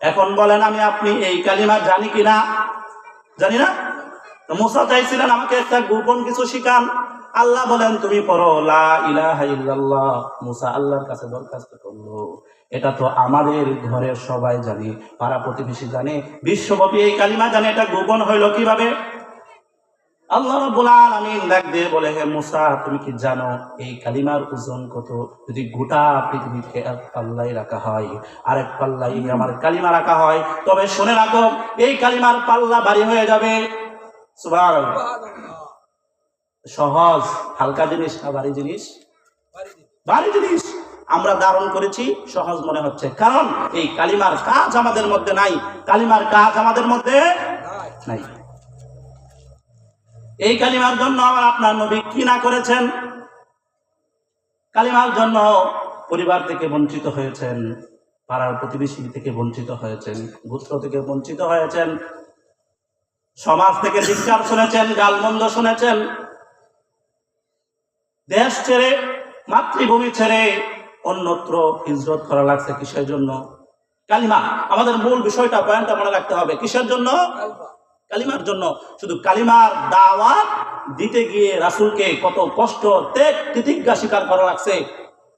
এখন বলেন আমি আপনি এই কালিমা জানি কিনা? জানি না? মুসা চাইছিলেন আমাকে একটা গোপন কিছু শিখান। আল্লাহ বলেন, তুমি পড়ো, লা ইলাহা ইল্লাল্লাহ। মুসা আল্লাহর কাছে দরখাস্ত করল। এটা তো আমাদের ঘরের সবাই জানে, পাড়া প্রতিবেশী জানে, বিশ্বব্যাপী এই কালিমা জানে, এটা গোপন হইল কীভাবে? আল্লাহ রাব্বুল আলামিন ডাক দিয়ে বলে, হে মুসা, তুমি কি জানো এই কালিমার ওজন কত? যদি গোটা পৃথিবীকে এক পাল্লাই রাখা হয় আর এক পাল্লাই আমার কালিমা রাখা হয়, তবে শুনে রাখো, এই কালিমার পাল্লা ভারী হয়ে যাবে। সহজ, হালকা জিনিস না ভারী জিনিস? ভারী জিনিস। আমরা ধারণ করেছি, সহজ মনে হচ্ছে। কারণ এই কালিমার কাজ আমাদের মধ্যে নাই। কালিমার কাজ আমাদের মধ্যে নাই। এই কালিমার জন্য আমার আপনার নবী কি না করেছেন? কালিমার জন্য পরিবার থেকে বঞ্চিত হয়েছেন, পাড়ার প্রতিবেশী থেকে বঞ্চিত হয়েছেন, গোত্র থেকে বঞ্চিত হয়েছেন, সমাজ থেকে ধিক্কার শুনেছেন, গালমন্দ শুনেছেন। দেশ ছেড়ে, মাতৃভূমি ছেড়ে অন্যত্র হিজরত করা লাগছে কিসের জন্য? কালিমা, আমাদের মূল বিষয়টা পয়েন্টটা মনে রাখতে হবে, কিসের জন্য? কালিমার জন্য। শুধু কালিমার দাওয়াত দিতে গিয়ে রাসূলকে কত কষ্ট, ত্যাগ তিতিজ্ঞা স্বীকার করা লাগছে।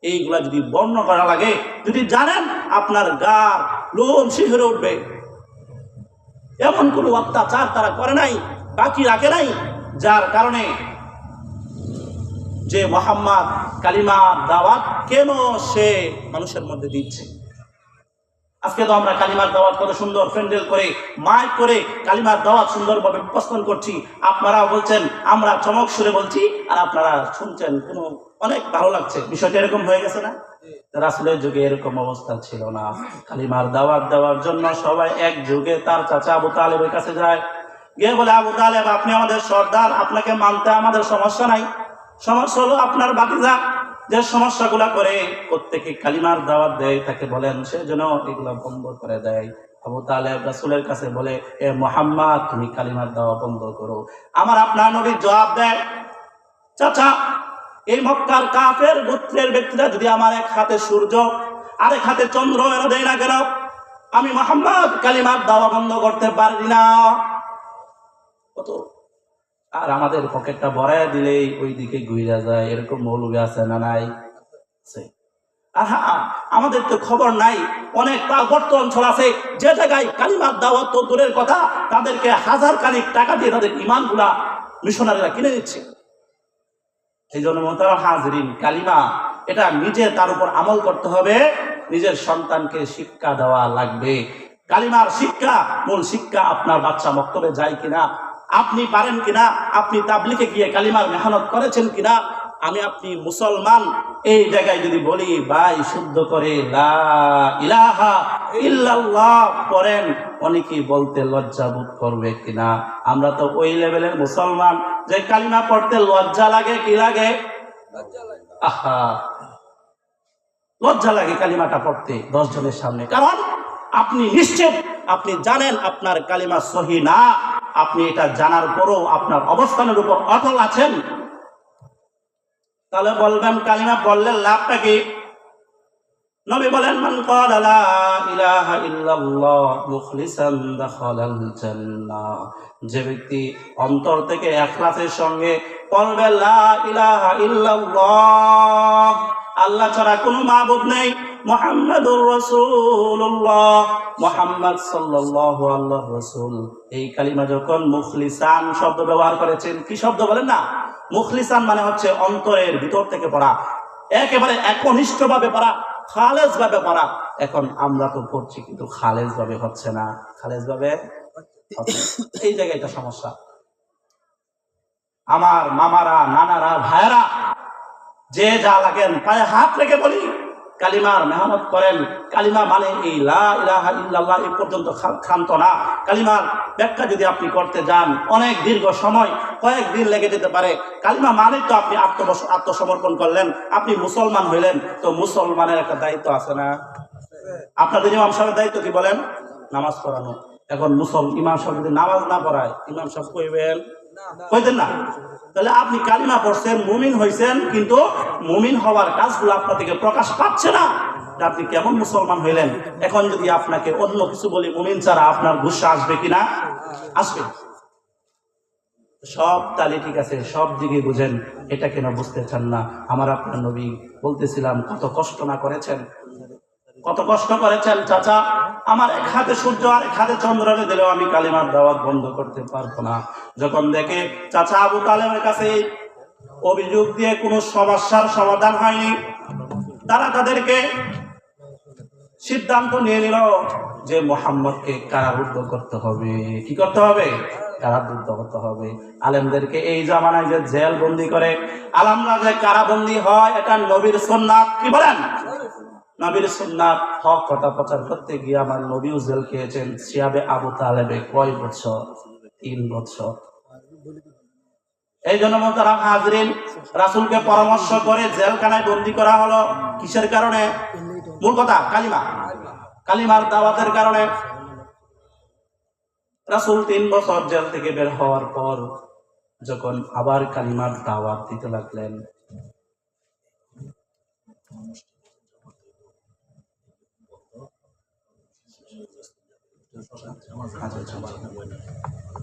এইগুলা যদি বর্ণ করা লাগে, যদি জানেন আপনার গার লোম শিহরে উঠবে। এমন কোনো অত্যাচার তারা করে নাই, বাকি রাখে নাই, যার কারণে যে মোহাম্মদ কালিমা দাওয়াত কেন সে মানুষের মধ্যে দিচ্ছে? আজকে তো আমরা কালিমার দাওয়াত কত সুন্দর, প্যান্ডেল করে, মাইক করে কালিমার দাওয়াত সুন্দরভাবে উপস্থাপন করছি। আপনারাও বলছেন, আমরা চমক সুরে বলছি, আর আপনারা শুনছেন, কোনো অনেক ভালো লাগছে। বিষয়টা এরকম হয়ে গেছে না? রাসুলের যুগে এরকম অবস্থা ছিল না। কালিমার দাওয়াত দেওয়ার জন্য সবাই এক যুগে তার চাচা আবু তালেবের কাছে যায়। গিয়ে বলে, আবু তালেব, আপনি আমাদের সর্দার, আপনাকে মানতে আমাদের সমস্যা নাই। সমস্যা হলো আপনার বাকিজা যে সমস্যাগুলা করে প্রত্যেকে কালিমার দাওয়াত দেয়, তাকে বলেন, সে যেন এগুলা বন্ধ করে দেয়। আবু তালেব রাসুলের কাছে বলে, এ মোহাম্মদ, তুমি কালিমার দাওয়া বন্ধ করো। আমার আপনার নবী জবাব দেয়, চাচা, এই মক্কার কাফের গোত্রের ব্যক্তিরা যদি আমার এক হাতে সূর্য, আরেক হাতে চন্দ্র এনে দেয় না কেন? আমি মোহাম্মদ কালিমার দাওয়া বন্ধ করতে পারি না। কত আর আমাদের পকেটটা ভরায় দিলেই ওই দিকে ঘুরে যায়, এরকম মৌলবী আছে না নাই। আর হ্যাঁ আমাদের তো খবর নাই। অনেক পার্বত্য অঞ্চল আছে, যে জায়গায় কালিমার দাওয়াত দূরের কথা, তাদেরকে হাজার কানিক টাকা দিয়ে তাদের ইমানগুলা মিশনারিরা কিনে দিচ্ছে। সেই জন্য মোতারা হাজরিন, কালিমা, এটা নিজে তার উপর আমল করতে হবে। নিজের সন্তানকে শিক্ষা দেওয়া লাগবে। কালিমার শিক্ষা, মূল শিক্ষা আপনার বাচ্চা মক্তবে যায় কিনা আপনি পারেন কিনা? আপনি তাবলিকে গিয়ে কালিমার মেহনত করেছেন কিনা? আমি আপনি মুসলমান। এই জায়গায় যদি বলি, ভাই, শুদ্ধ করে ইলাহা অনেকেই বলতে লজ্জা বোধ করবে কিনা? আমরা তো ওই লেভেলের মুসলমান। যে কালিমা পড়তে লজ্জা লাগে, কি লাগে? আহা! লজ্জা লাগে কালিমাটা পড়তে দশ জনের সামনে। কারণ আপনি নিশ্চিত, আপনি জানেন আপনার কালিমা সহি না। আপনি এটা জানার পরও আপনার অবস্থানের উপর অটল আছেন? তাহলে বলবেন, কালিমা বললেন লাভটা কি? নবী বলেন, মান ক্বালা লা ইলাহা ইল্লাল্লাহ মুখলিসান দাখালাল জান্নাহ। যে ব্যক্তি অন্তর থেকে ইখলাসের সঙ্গে বলবে, লা ইলাহা ইল্লাল্লাহ আল্লাহ ছাড়া কোনো মাবুদ নেই। মুহাম্মদ আল্লাহর রাসূল। এই কালিমা যখন মুখলিসান শব্দ ব্যবহার করেছেন, কি শব্দ বলেন না? মুখলিসান মানে হচ্ছে অন্তরের ভিতর থেকে পড়া। একেবারে পড়া খালেজ ভাবে পড়া। এখন আমরা তো পড়ছি, কিন্তু খালেজ ভাবে হচ্ছে না। খালেজ ভাবে এই জায়গায় এটা সমস্যা। আমার মামারা, নানারা, ভাইয়েরা যে যা লাগেন, পায়ে হাত রেখে বলি, কালিমার মেহনত করেন। কালিমা মানে এই লা ইলাহা ইল্লাল্লাহ এই পর্যন্ত ক্ষান্ত না। কালিমার ব্যাখ্যা যদি আপনি করতে যান, অনেক দীর্ঘ সময়, কয়েক দিন লেগে যেতে পারে। কালিমা মানে তো আপনি আত্মবস আত্মসমর্পণ করলেন, আপনি মুসলমান হইলেন, তো মুসলমানের একটা দায়িত্ব আছে না? আপনাদের ইমাম সাহেবের দায়িত্ব কি বলেন? নামাজ পড়ানো। এখন মুসল ইমাম সাহেব যদি নামাজ না পড়ায়, ইমাম সাহেব কইবেন কইতেন না। তাহলে আপনি কালিমা পড়ছেন, মুমিন হইছেন, কিন্তু মুমিন হওয়ার কাজগুলো আপনার থেকে প্রকাশ পাচ্ছে না। আপনি কেমন মুসলমান হইলেন? এখন যদি আপনাকে অন্য কিছু বলি, মুমিন ছাড়া আপনার গুসা আসবে কিনা? আসবে। সব তালি ঠিক আছে, সব দিকে বুঝেন। এটা কেন বুঝতে চান না? আমার আপনার নবী বলতেছিলাম, কত কষ্ট না করেছেন। কত কষ্ট করেছেন, চাচা। আমার এক হাতে সূর্য আর এক হাতে চন্দ্রনে দিলেও আমি কালিমার দাওয়াত বন্ধ করতে পারব না। যখন দেখে চাচা আবু তালেমের কাছে অভিযোগ দিয়ে কোনো সমস্যার সমাধান হয়নি, তারা তাদেরকে সিদ্ধান্ত নিয়ে নিল যে মোহাম্মদকে কারারুদ্ধ করতে হবে। কি করতে হবে? কারারুদ্ধ করতে হবে। আলেমদেরকে এই জামানায় যে জেল বন্দি করে, আলামরা যে কারাবন্দি হয়, এটা নবীর সোননাথ কি বলেন? নবীর সুন্নাত হক কথা প্রচার করতে গিয়ে আমার নবীও জেল খেয়েছেন। সিয়াবে আবু তালেবে কয় বছর? তিন বছর। এই জন্য তারা হাজরিন, রাসুলকে পরামর্শ করে জেলখানায় বন্দি করা হলো কিসের কারণে? মূল কথা, কালিমা। কালিমার দাওয়াতের কারণে। রাসুল তিন বছর জেল থেকে বের হওয়ার পর যখন আবার কালিমার দাওয়াত দিতে লাগলেন 就是说是看这个情况，他问你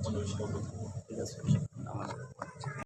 这个东，这个程，然后。